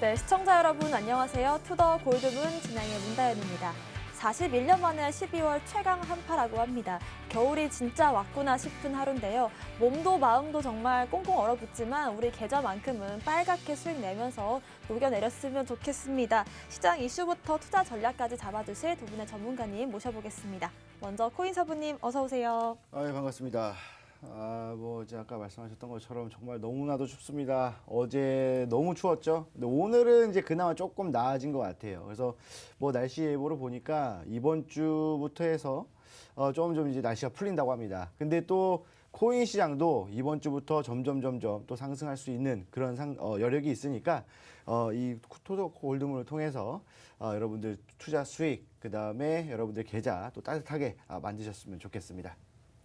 네, 시청자 여러분 안녕하세요. 투더 골드문 진행의 문다연입니다. 41년 만에 12월 최강 한파라고 합니다. 겨울이 진짜 왔구나 싶은 하루인데요. 몸도 마음도 정말 꽁꽁 얼어붙지만 우리 계좌만큼은 빨갛게 수익 내면서 녹여내렸으면 좋겠습니다. 시장 이슈부터 투자 전략까지 잡아주실 두 분의 전문가님 모셔보겠습니다. 먼저 코인 사부님 어서 오세요. 아, 예, 반갑습니다. 아, 뭐 이제 아까 말씀하셨던 것처럼 정말 너무나도 춥습니다. 어제 너무 추웠죠. 근데 오늘은 이제 그나마 조금 나아진 것 같아요. 그래서 뭐 날씨 예보를 보니까 이번 주부터 해서 어, 조금 좀 이제 날씨가 풀린다고 합니다. 근데 또 코인 시장도 이번 주부터 점점 점점 또 상승할 수 있는 그런 상, 어, 여력이 있으니까 어, 이 토도 골드문을 통해서 어, 여러분들 투자 수익 그 다음에 여러분들 계좌 또 따뜻하게 아, 만드셨으면 좋겠습니다.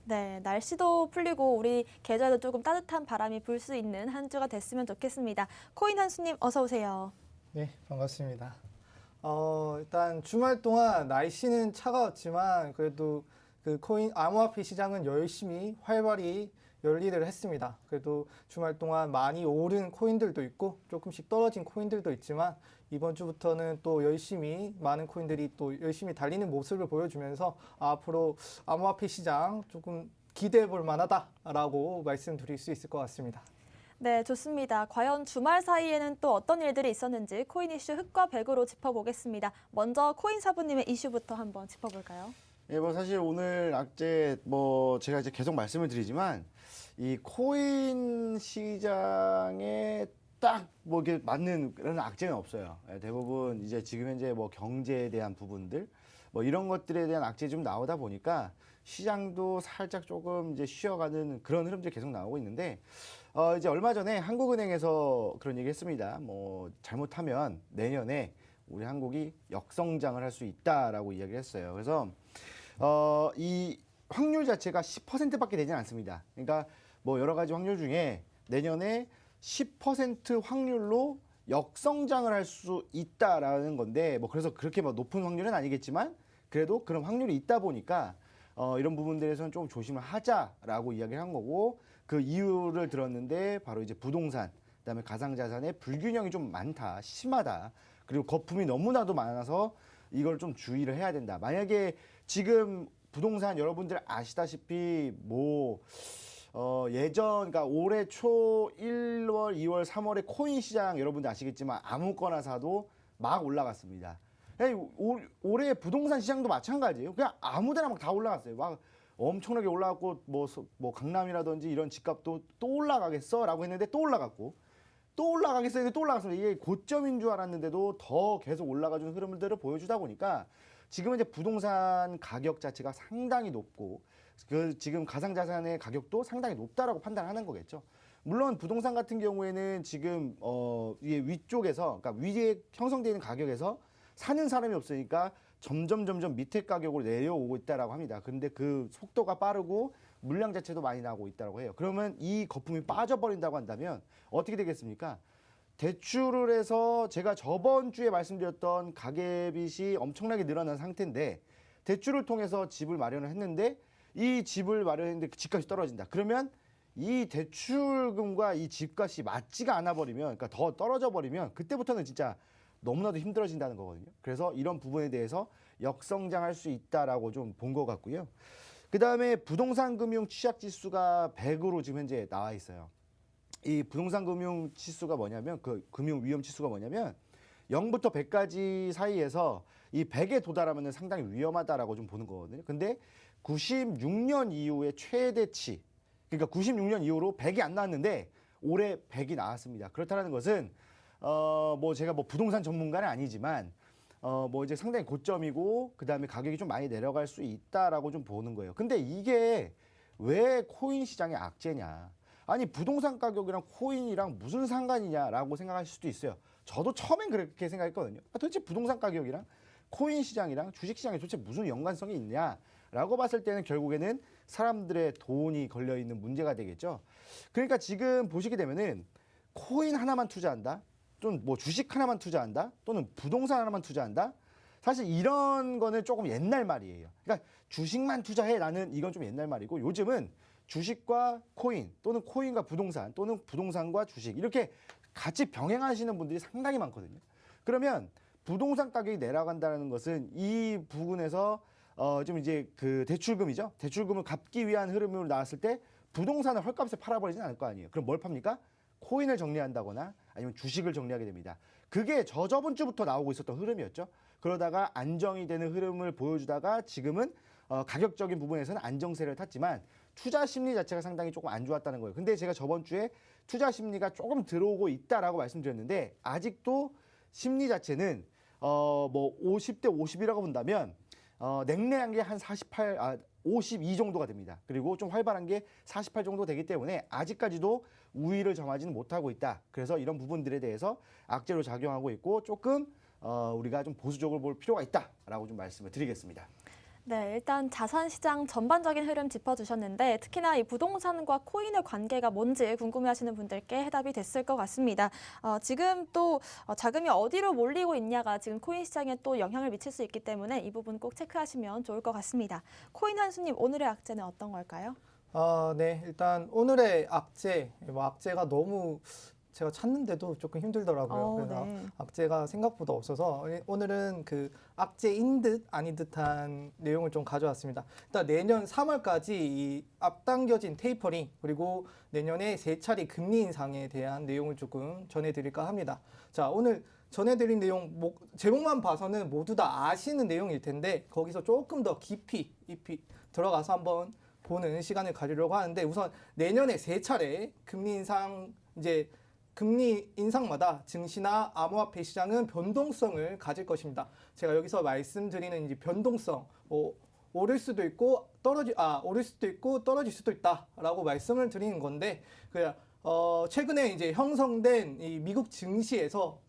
네, 날씨도 풀리고 우리 계절도 조금 따뜻한 바람이 불 수 있는 한 주가 됐으면 좋겠습니다. 코인 한수님 어서 오세요. 네, 반갑습니다. 어, 일단 주말 동안 날씨는 차가웠지만 그래도 그 코인 암호화폐 시장은 열심히 활발히 열일을 했습니다. 그래도 주말 동안 많이 오른 코인들도 있고 조금씩 떨어진 코인들도 있지만 이번 주부터는 또 열심히 많은 코인들이 또 열심히 달리는 모습을 보여주면서 앞으로 암호화폐 시장 조금 기대해 볼 만하다라고 말씀드릴 수 있을 것 같습니다. 네, 좋습니다. 과연 주말 사이에는 또 어떤 일들이 있었는지 코인 이슈 흑과 백으로 짚어보겠습니다. 먼저 코인 사부님의 이슈부터 한번 짚어볼까요? 예, 뭐 사실 오늘 악재 뭐 제가 이제 계속 말씀을 드리지만 이 코인 시장에 딱 뭐 이게 맞는 그런 악재는 없어요. 예, 대부분 이제 지금 현재 뭐 경제에 대한 부분들 뭐 이런 것들에 대한 악재 좀 나오다 보니까 시장도 살짝 조금 이제 쉬어가는 그런 흐름들이 계속 나오고 있는데 어 이제 얼마 전에 한국은행에서 그런 얘기 했습니다. 뭐 잘못하면 내년에 우리 한국이 역성장을 할 수 있다라고 이야기를 했어요. 그래서 어, 이 확률 자체가 10%밖에 되지 않습니다. 그러니까 뭐 여러 가지 확률 중에 내년에 10% 확률로 역성장을 할 수 있다라는 건데 뭐 그래서 그렇게 뭐 높은 확률은 아니겠지만 그래도 그런 확률이 있다 보니까 어, 이런 부분들에서는 좀 조심을 하자라고 이야기를 한 거고 그 이유를 들었는데 바로 이제 부동산 그다음에 가상자산의 불균형이 좀 많다 심하다 그리고 거품이 너무나도 많아서 이걸 좀 주의를 해야 된다. 만약에 지금 부동산 여러분들 아시다시피 뭐 어, 예전, 그러니까 올해 초 1월, 2월, 3월에 코인 시장 여러분들 아시겠지만 아무거나 사도 막 올라갔습니다. 올, 올해 부동산 시장도 마찬가지예요. 그냥 아무데나 막 다 올라갔어요. 막 엄청나게 올라갔고 뭐, 서- 뭐 강남이라든지 이런 집값도 또 올라가겠어라고 했는데 또 올라갔고 또 올라가겠어 했는데 또 올라갔습니다. 이게 고점인 줄 알았는데도 더 계속 올라가주는 흐름들을 보여주다 보니까 지금은 이제 부동산 가격 자체가 상당히 높고 그 지금 가상자산의 가격도 상당히 높다라고 판단하는 거겠죠. 물론 부동산 같은 경우에는 지금 어 위쪽에서 그러니까 위에 형성되어 있는 가격에서 사는 사람이 없으니까 점점 점점 밑에 가격으로 내려오고 있다라고 합니다. 근데 그 속도가 빠르고 물량 자체도 많이 나오고 있다고 해요. 그러면 이 거품이 빠져버린다고 한다면 어떻게 되겠습니까? 대출을 해서 제가 저번 주에 말씀드렸던 가계빚이 엄청나게 늘어난 상태인데 대출을 통해서 집을 마련을 했는데 이 집을 마련했는데 그 집값이 떨어진다. 그러면 이 대출금과 이 집값이 맞지가 않아 버리면 그러니까 더 떨어져 버리면 그때부터는 진짜 너무나도 힘들어진다는 거거든요. 그래서 이런 부분에 대해서 역성장할 수 있다라고 좀 본 것 같고요. 그 다음에 부동산 금융 취약 지수가 100으로 지금 현재 나와 있어요. 이 부동산 금융 지수가 뭐냐면 그 금융 위험 지수가 뭐냐면 0부터 100까지 사이에서 이 100에 도달하면 상당히 위험하다라고 좀 보는 거거든요. 근데 96년 이후에 최대치 그러니까 96년 이후로 100이 안 나왔는데 올해 100이 나왔습니다. 그렇다는 것은 어 뭐 제가 뭐 부동산 전문가는 아니지만 어 뭐 이제 상당히 고점이고 그다음에 가격이 좀 많이 내려갈 수 있다라고 좀 보는 거예요. 근데 이게 왜 코인 시장의 악재냐? 아니 부동산 가격이랑 코인이랑 무슨 상관이냐라고 생각하실 수도 있어요. 저도 처음엔 그렇게 생각했거든요. 아, 도대체 부동산 가격이랑 코인 시장이랑 주식 시장이 도대체 무슨 연관성이 있냐 라고 봤을 때는 결국에는 사람들의 돈이 걸려 있는 문제가 되겠죠. 그러니까 지금 보시게 되면은 코인 하나만 투자한다. 또는 뭐 주식 하나만 투자한다. 또는 부동산 하나만 투자한다. 사실 이런 거는 조금 옛날 말이에요. 그러니까 주식만 투자해 라는 이건 좀 옛날 말이고 요즘은 주식과 코인 또는 코인과 부동산 또는 부동산과 주식 이렇게 같이 병행하시는 분들이 상당히 많거든요. 그러면 부동산 가격이 내려간다는 것은 이 부분에서 어 좀 이제 그 대출금이죠. 대출금을 갚기 위한 흐름으로 나왔을 때 부동산을 헐값에 팔아버리진 않을 거 아니에요. 그럼 뭘 팝니까? 코인을 정리한다거나 아니면 주식을 정리하게 됩니다. 그게 저저번 주부터 나오고 있었던 흐름이었죠. 그러다가 안정이 되는 흐름을 보여주다가 지금은 어, 가격적인 부분에서는 안정세를 탔지만 투자 심리 자체가 상당히 조금 안 좋았다는 거예요. 근데 제가 저번 주에 투자 심리가 조금 들어오고 있다라고 말씀드렸는데 아직도 심리 자체는 어, 뭐 50대 50이라고 본다면 어, 냉랭한 게 한 48, 아, 52 정도가 됩니다. 그리고 좀 활발한 게 48 정도 되기 때문에 아직까지도 우위를 점하지는 못하고 있다. 그래서 이런 부분들에 대해서 악재로 작용하고 있고 조금 어, 우리가 좀 보수적으로 볼 필요가 있다라고 좀 말씀을 드리겠습니다. 네, 일단 자산 시장 전반적인 흐름 짚어주셨는데 특히나 이 부동산과 코인의 관계가 뭔지 궁금해하시는 분들께 해답이 됐을 것 같습니다. 어, 지금 또 어, 자금이 어디로 몰리고 있냐가 지금 코인 시장에 또 영향을 미칠 수 있기 때문에 이 부분 꼭 체크하시면 좋을 것 같습니다. 코인 한수님 오늘의 악재는 어떤 걸까요? 아, 네. 일단 오늘의 악재, 뭐 악재가 너무 제가 찾는데도 조금 힘들더라고요. 어, 그래서 네. 악재가 생각보다 없어서 오늘은 그 악재인 듯 아닌 듯한 내용을 좀 가져왔습니다. 일단 내년 3월까지 이 앞당겨진 테이퍼링 그리고 내년에 세 차례 금리 인상에 대한 내용을 조금 전해드릴까 합니다. 자, 오늘 전해드린 내용 목- 제목만 봐서는 모두 다 아시는 내용일 텐데 거기서 조금 더 깊이 깊이 들어가서 한번 보는 시간을 가지려고 하는데 우선 내년에 세 차례 금리 인상 이제 금리 인상마다 증시나 암호화폐 시장은 변동성을 가질 것입니다. 제가 여기서 말씀드리는 이제 변동성, 뭐 오를 수도 있고 떨어지 아 오를 수도 있고 떨어질 수도 있다라고 말씀을 드리는 건데 그 어, 최근에 이제 형성된 이 미국 증시에서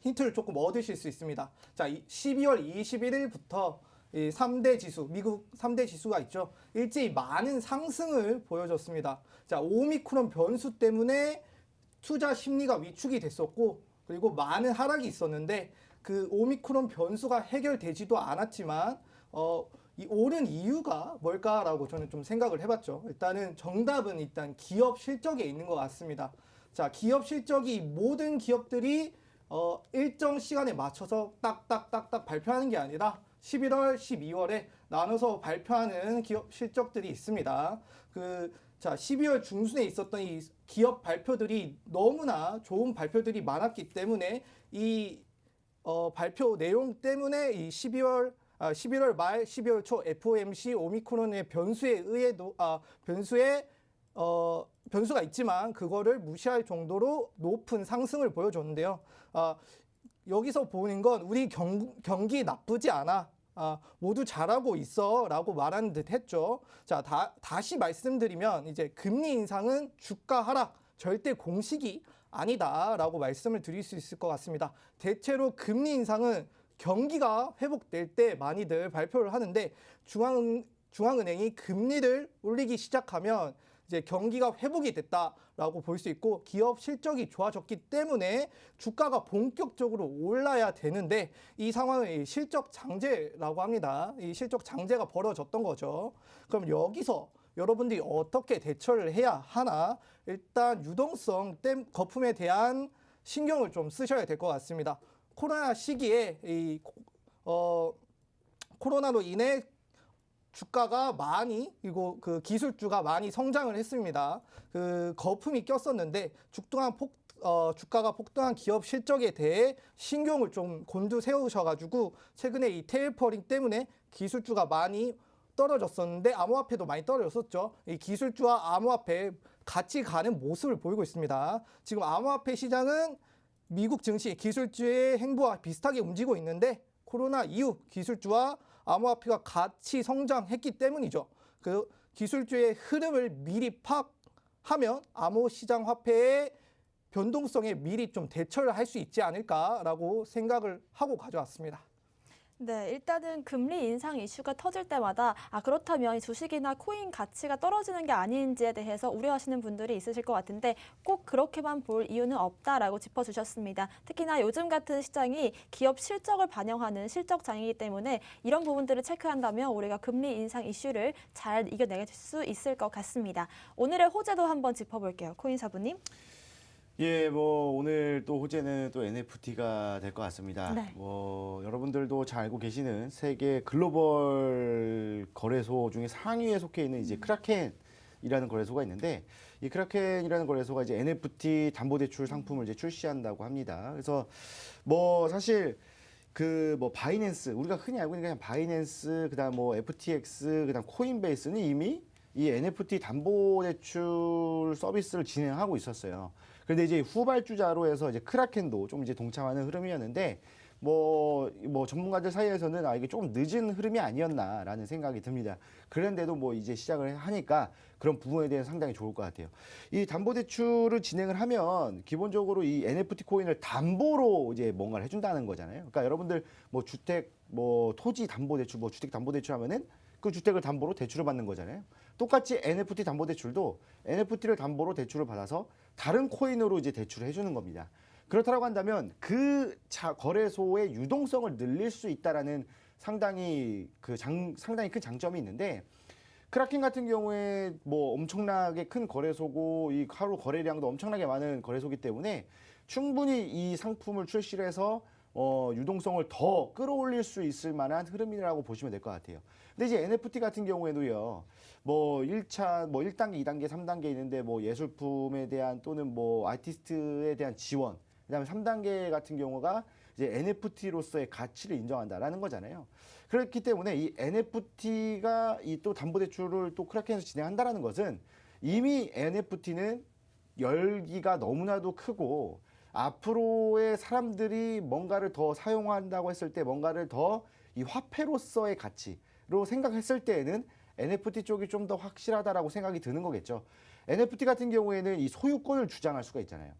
힌트를 조금 얻으실 수 있습니다. 자, 이 12월 21일부터 이 3대 지수, 미국 3대 지수가 있죠. 일제히 많은 상승을 보여줬습니다. 자, 오미크론 변수 때문에 투자 심리가 위축이 됐었고, 그리고 많은 하락이 있었는데, 그 오미크론 변수가 해결되지도 않았지만, 어, 이 오른 이유가 뭘까라고 저는 좀 생각을 해봤죠. 일단은 정답은 일단 기업 실적에 있는 것 같습니다. 자, 기업 실적이 모든 기업들이 어, 일정 시간에 맞춰서 딱딱딱딱 발표하는 게 아니라 11월, 12월에 나눠서 발표하는 기업 실적들이 있습니다. 그, 자, 12월 중순에 있었던 이 기업 발표들이 너무나 좋은 발표들이 많았기 때문에 이 어, 발표 내용 때문에 이 12월 아, 11월 말 12월 초 FOMC 오미크론의 변수에 의해도 아, 변수에 어, 변수가 있지만 그거를 무시할 정도로 높은 상승을 보여줬는데요. 아, 여기서 보는 건 우리 경, 경기 나쁘지 않아. 아, 모두 잘하고 있어 라고 말하는 듯 했죠. 자, 다, 다시 말씀드리면 이제 금리 인상은 주가 하락 절대 공식이 아니다 라고 말씀을 드릴 수 있을 것 같습니다. 대체로 금리 인상은 경기가 회복될 때 많이들 발표를 하는 데 중앙, 중앙은행이 금리를 올리기 시작하면 이제 경기가 회복이 됐다라고 볼 수 있고 기업 실적이 좋아졌기 때문에 주가가 본격적으로 올라야 되는데 이 상황을 이 실적 장제라고 합니다. 이 실적 장제가 벌어졌던 거죠. 그럼 여기서 여러분들이 어떻게 대처를 해야 하나? 일단 유동성 땜 거품에 대한 신경을 좀 쓰셔야 될 것 같습니다. 코로나 시기에 이 어, 코로나로 인해 주가가 많이 그리고 그 기술주가 많이 성장을 했습니다. 그 거품이 꼈었는데 죽등한 폭 어, 주가가 폭등한 기업 실적에 대해 신경을 좀 곤두 세우셔가지고 최근에 이 테일퍼링 때문에 기술주가 많이 떨어졌었는데 암호화폐도 많이 떨어졌었죠. 이 기술주와 암호화폐 같이 가는 모습을 보이고 있습니다. 지금 암호화폐 시장은 미국 증시 기술주의 행보와 비슷하게 움직이고 있는데 코로나 이후 기술주와 암호화폐가 같이 성장했기 때문이죠. 그 기술주의 흐름을 미리 파악하면 암호 시장 화폐의 변동성에 미리 좀 대처를 할 수 있지 않을까라고 생각을 하고 가져왔습니다. 네, 일단은 금리 인상 이슈가 터질 때마다 아 그렇다면 이 주식이나 코인 가치가 떨어지는 게 아닌지에 대해서 우려하시는 분들이 있으실 것 같은데 꼭 그렇게만 볼 이유는 없다라고 짚어주셨습니다. 특히나 요즘 같은 시장이 기업 실적을 반영하는 실적 장이기 때문에 이런 부분들을 체크한다면 우리가 금리 인상 이슈를 잘 이겨낼 수 있을 것 같습니다. 오늘의 호재도 한번 짚어볼게요. 코인 사부님. 예, 뭐 오늘 또 호재는 또 NFT가 될 것 같습니다. 네. 뭐 여러분들도 잘 알고 계시는 세계 글로벌 거래소 중에 상위에 속해 있는 이제 크라켄이라는 거래소가 있는데 이 크라켄이라는 거래소가 이제 NFT 담보 대출 상품을 이제 출시한다고 합니다. 그래서 뭐 사실 그 뭐 바이낸스 우리가 흔히 알고 있는 그냥 바이낸스 그다음 뭐 FTX 그다음 코인베이스는 이미 이 NFT 담보 대출 서비스를 진행하고 있었어요. 그런데 이제 후발주자로 해서 이제 크라켄도 좀 이제 동참하는 흐름이었는데 뭐, 뭐 전문가들 사이에서는 아 이게 조금 늦은 흐름이 아니었나라는 생각이 듭니다. 그런데도 뭐 이제 시작을 하니까 그런 부분에 대해 서 상당히 좋을 것 같아요. 이 담보대출을 진행을 하면 기본적으로 이 NFT 코인을 담보로 이제 뭔가를 해준다는 거잖아요. 그러니까 여러분들 뭐 주택, 뭐 토지 담보대출, 뭐 주택 담보대출 하면은 그 주택을 담보로 대출을 받는 거잖아요. 똑같이 NFT 담보 대출도 NFT를 담보로 대출을 받아서 다른 코인으로 이제 대출을 해주는 겁니다. 그렇다고 한다면 그 자, 거래소의 유동성을 늘릴 수 있다라는 상당히 그 장, 상당히 큰 장점이 있는데 크라켄 같은 경우에 뭐 엄청나게 큰 거래소고 이 하루 거래량도 엄청나게 많은 거래소기 때문에 충분히 이 상품을 출시를 해서 어, 유동성을 더 끌어올릴 수 있을 만한 흐름이라고 보시면 될 것 같아요. 근데 이제 NFT 같은 경우에도요, 뭐 1차, 뭐 1단계, 2단계, 3단계 있는데 뭐 예술품에 대한 또는 뭐 아티스트에 대한 지원, 그 다음에 3단계 같은 경우가 이제 NFT로서의 가치를 인정한다라는 거잖아요. 그렇기 때문에 이 NFT가 이 또 담보 대출을 또 크라켄에서 진행한다라는 것은 이미 NFT는 열기가 너무나도 크고 앞으로의 사람들이 뭔가를 더 사용한다고 했을 때 뭔가를 더 이 화폐로서의 가치 로 생각했을 때에는 NFT 쪽이 좀 더 확실하다라고 생각이 드는 거겠죠. NFT 같은 경우에는 이 소유권을 주장할 수가 있잖아요.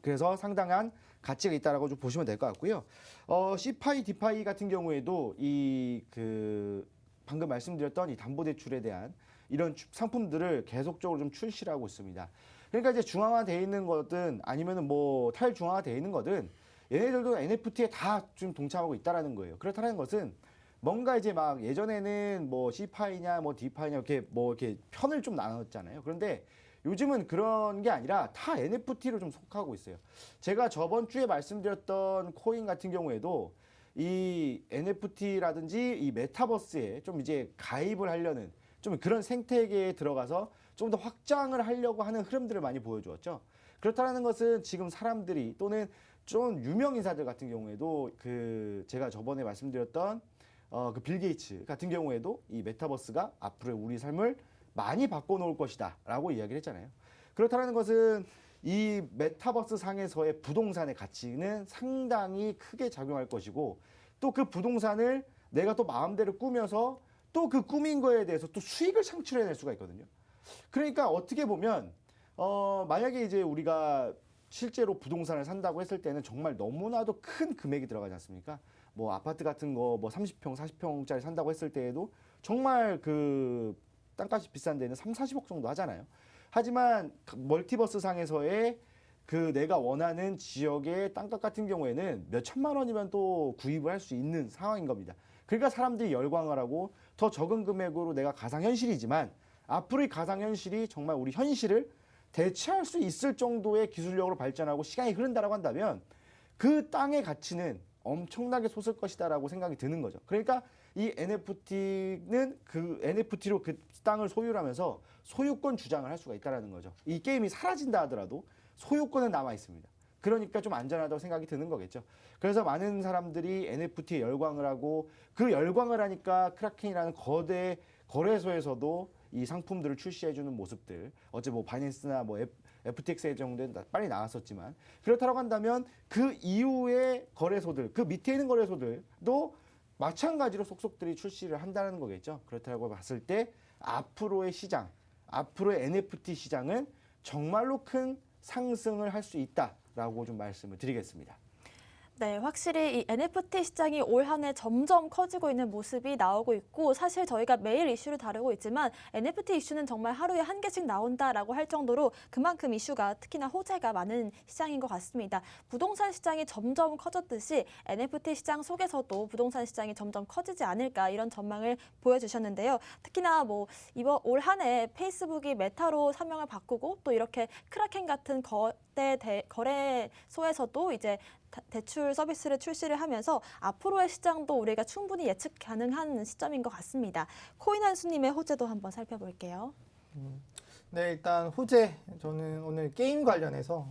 그래서 상당한 가치가 있다라고 좀 보시면 될 것 같고요. 어, C파이, 디파이 같은 경우에도 이 그 방금 말씀드렸던 이 담보 대출에 대한 이런 주- 상품들을 계속적으로 좀 출시를 하고 있습니다. 그러니까 이제 중앙화되어 있는 거든 아니면은 뭐 탈중앙화되어 있는 거든 얘네들도 NFT에 다좀 동참하고 있다라는 거예요. 그렇다는 것은 뭔가 이제 막 예전에는 뭐 C파이냐 뭐 D파이냐 이렇게 뭐 이렇게 편을 좀 나눴잖아요. 그런데 요즘은 그런 게 아니라 다 NFT로 좀 속하고 있어요. 제가 저번 주에 말씀드렸던 코인 같은 경우에도 이 NFT라든지 이 메타버스에 좀 이제 가입을 하려는 좀 그런 생태계에 들어가서 좀 더 확장을 하려고 하는 흐름들을 많이 보여주었죠. 그렇다는 것은 지금 사람들이 또는 좀 유명 인사들 같은 경우에도 그 제가 저번에 말씀드렸던 어, 그 빌 게이츠 같은 경우에도 이 메타버스가 앞으로 우리 삶을 많이 바꿔놓을 것이다 라고 이야기를 했잖아요. 그렇다는 것은 이 메타버스 상에서의 부동산의 가치는 상당히 크게 작용할 것이고 또 그 부동산을 내가 또 마음대로 꾸며서 또 그 꾸민 거에 대해서 또 수익을 창출해낼 수가 있거든요. 그러니까 어떻게 보면 어 만약에 이제 우리가 실제로 부동산을 산다고 했을 때는 정말 너무나도 큰 금액이 들어가지 않습니까? 뭐 아파트 같은 거 뭐 30평, 40평짜리 산다고 했을 때에도 정말 그 땅값이 비싼 데는 3, 40억 정도 하잖아요. 하지만 그 멀티버스 상에서의 그 내가 원하는 지역의 땅값 같은 경우에는 몇 천만 원이면 또 구입을 할 수 있는 상황인 겁니다. 그러니까 사람들이 열광을 하고 더 적은 금액으로 내가 가상현실이지만 앞으로의 가상현실이 정말 우리 현실을 대체할 수 있을 정도의 기술력으로 발전하고 시간이 흐른다라고 한다면 그 땅의 가치는 엄청나게 솟을 것이다라고 생각이 드는 거죠. 그러니까 이 NFT는 그 NFT로 그 땅을 소유하면서 소유권 주장을 할 수가 있다라는 거죠. 이 게임이 사라진다 하더라도 소유권은 남아 있습니다. 그러니까 좀 안전하다고 생각이 드는 거겠죠. 그래서 많은 사람들이 NFT에 열광을 하고 그 열광을 하니까 크라켄이라는 거대 거래소에서도 이 상품들을 출시해주는 모습들 어제 뭐 바이낸스나 뭐 FTX 정도는 다 빨리 나왔었지만 그렇다고 한다면 그 이후의 거래소들 그 밑에 있는 거래소들도 마찬가지로 속속들이 출시를 한다는 거겠죠. 그렇다고 봤을 때 앞으로의 시장, 앞으로의 NFT 시장은 정말로 큰 상승을 할 수 있다라고 좀 말씀을 드리겠습니다. 네, 확실히 이 NFT 시장이 올 한 해 점점 커지고 있는 모습이 나오고 있고 사실 저희가 매일 이슈를 다루고 있지만 NFT 이슈는 정말 하루에 한 개씩 나온다라고 할 정도로 그만큼 이슈가 특히나 호재가 많은 시장인 것 같습니다. 부동산 시장이 점점 커졌듯이 NFT 시장 속에서도 부동산 시장이 점점 커지지 않을까 이런 전망을 보여주셨는데요. 특히나 뭐 이번 올 한 해 페이스북이 메타로 사명을 바꾸고 또 이렇게 크라켄 같은 거대 대, 거래소에서도 이제 다- 대출 서비스를 출시를 하면서 앞으로의 시장도 우리가 충분히 예측 가능한 시점인 것 같습니다. 코인 한수님의 호재도 한번 살펴볼게요. 네, 일단 호재 저는 오늘 게임 관련해서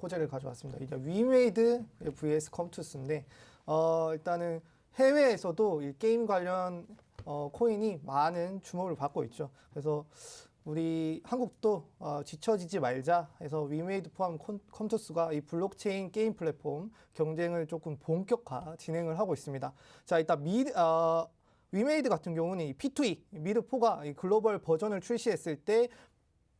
호재를 가져왔습니다. 이제 위메이드 vs 컴투스인데 어, 일단은 해외에서도 이 게임 관련 어, 코인이 많은 주목을 받고 있죠. 그래서 우리 한국도 어, 지쳐지지 말자 해서 위메이드 포함 콘- 컴투스가 이 블록체인 게임 플랫폼 경쟁을 조금 본격화 진행을 하고 있습니다. 자, 일단 미 어, 위메이드 같은 경우는 이 P2E 미드4가 이 글로벌 버전을 출시했을 때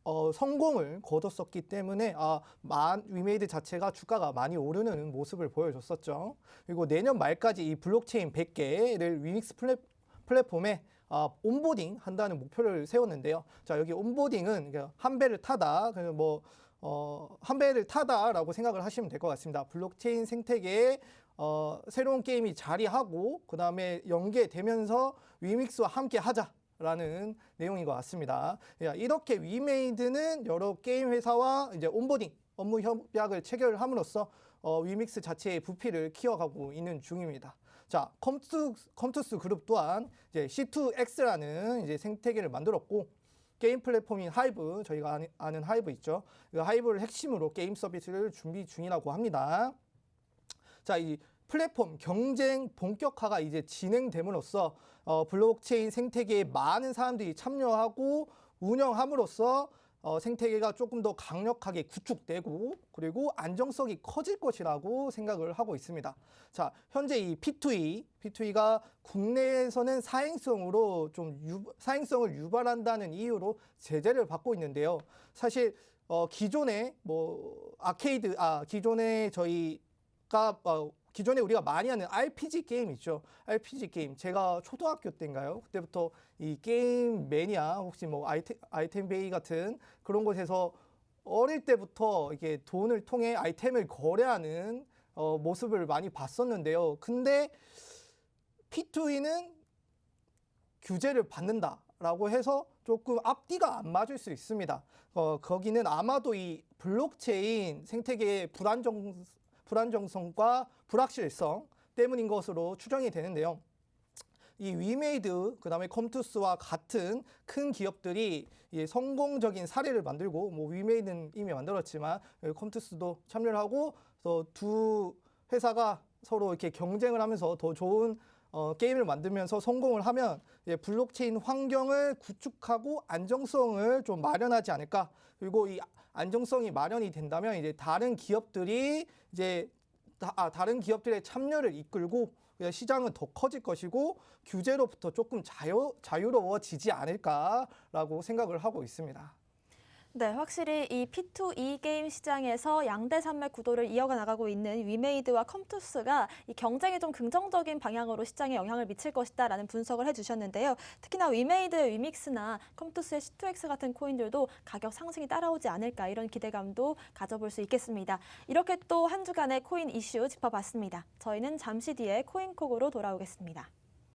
어, 성공을 거뒀었기 때문에 아, 만, 위메이드 자체가 주가가 많이 오르는 모습을 보여줬었죠. 그리고 내년 말까지 이 블록체인 100개를 위믹스 플랫, 플랫폼에 아, 온보딩 한다는 목표를 세웠는데요. 자, 여기 온보딩은 그한 배를 타다, 그뭐 어, 한 배를 타다라고 생각을 하시면 될 것 같습니다. 블록체인 생태계에 어, 새로운 게임이 자리하고 그 다음에 연계되면서 위믹스와 함께 하자. 라는 내용인 것 같습니다. 야, 이렇게 위메이드는 여러 게임 회사와 이제 온보딩 업무 협약을 체결함으로써 어, 위믹스 자체의 부피를 키워가고 있는 중입니다. 자, 컴투, 컴투스 그룹 또한 이제 C2X라는 이제 생태계를 만들었고 게임 플랫폼인 하이브 저희가 아는, 하이브 있죠. 그 하이브를 핵심으로 게임 서비스를 준비 중이라고 합니다. 자, 이 플랫폼 경쟁 본격화가 이제 진행됨으로써 어, 블록체인 생태계에 많은 사람들이 참여하고 운영함으로써 어, 생태계가 조금 더 강력하게 구축되고 그리고 안정성이 커질 것이라고 생각을 하고 있습니다. 자, 현재 이 P2E, P2E가 국내에서는 사행성으로 좀 유, 사행성을 유발한다는 이유로 제재를 받고 있는데요. 사실 어, 기존에 뭐 아케이드, 아 기존에 저희가 어, 기존에 우리가 많이 하는 RPG 게임 있죠. RPG 게임. 제가 초등학교 때인가요? 그때부터 이 게임 매니아 혹시 뭐 아이템, 아이템 베이 같은 그런 곳에서 어릴 때부터 이게 돈을 통해 아이템을 거래하는 어, 모습을 많이 봤었는데요. 근데 P2E는 규제를 받는다 라고 해서 조금 앞뒤가 안 맞을 수 있습니다. 어, 거기는 아마도 이 블록체인 생태계의 불안정, 불안정성과 불확실성 때문인 것으로 추정이 되는데요. 이 위메이드 그다음에 컴투스와 같은 큰 기업들이 이 성공적인 사례를 만들고 뭐 위메이드는 이미 만들었지만 이 컴투스도 참여를 하고 두 회사가 서로 이렇게 경쟁을 하면서 더 좋은 어, 게임을 만들면서 성공을 하면 예, 블록체인 환경을 구축하고 안정성을 좀 마련하지 않을까. 그리고 이 안정성이 마련이 된다면 이제 다른 기업들이 이제 다, 아, 다른 기업들의 참여를 이끌고 시장은 더 커질 것이고 규제로부터 조금 자유, 자유로워지지 않을까라고 생각을 하고 있습니다. 네, 확실히 이 P2E 게임 시장에서 양대 산맥 구도를 이어가 나가고 있는 위메이드와 컴투스가 이 경쟁에 좀 긍정적인 방향으로 시장에 영향을 미칠 것이다라는 분석을 해주셨는데요. 특히나 위메이드, 위믹스나 컴투스의 C2X 같은 코인들도 가격 상승이 따라오지 않을까 이런 기대감도 가져볼 수 있겠습니다. 이렇게 또 한 주간의 코인 이슈 짚어봤습니다. 저희는 잠시 뒤에 코인콕으로 돌아오겠습니다.